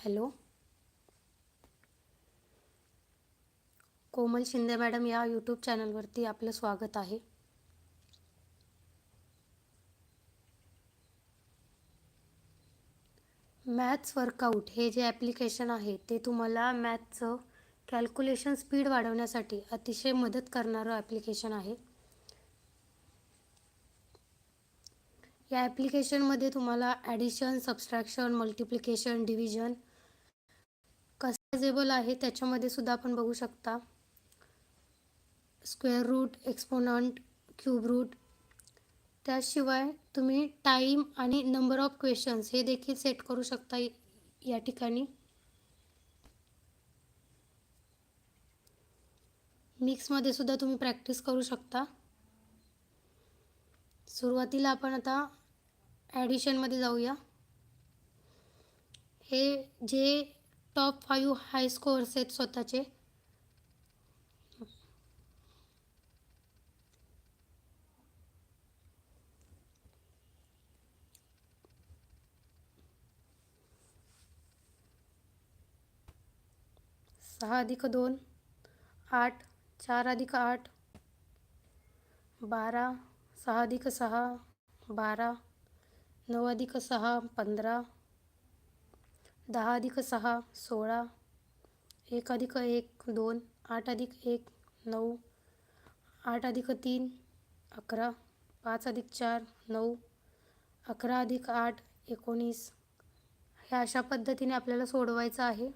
Hello. Komal Shinde madam या YouTube चॅनलवरती आपलं स्वागत आहे. मॅथ्स वर्कआउट हे जे ॲप्लिकेशन आहे ते तुम्हाला मॅथ्सचं कॅल्क्युलेशन स्पीड वाढवण्यासाठी अतिशय मदत करणारं ॲप्लिकेशन आहे. या ॲप्लिकेशनमध्ये तुम्हाला addition subtraction multiplication division customisable आहे त्याच्यामध्ये सुद्धा आपण बघू शकता. Square root exponent cube root त्याशिवाय तुम्ही टाईम आणि नंबर ऑफ क्वेश्चन्स हे देखील सेट करू शकता या ठिकाणी. मिक्समध्ये सुद्धा तुम्ही प्रॅक्टिस करू शकता. सुरुवातीला आपण आता ॲडिशनमध्ये जाऊया. हे जे टॉप फाईव्ह हाय स्कोअर्स आहेत स्वतःचे? सहा अधिक दोन आठ चार अधिक आठ बारा सहा अधिक सहा बारा नऊ अधिक सहा पंधरा दहा अधिक सहा सोळा एक अधिक एक दोन आठ अधिक एक नऊ आठ अधिक तीन अकरा पाच अधिक चार नऊ अकरा अधिक आठ एकोणीस. ह्या अशा पद्धतीने आपल्याला सोडवायचं आहे.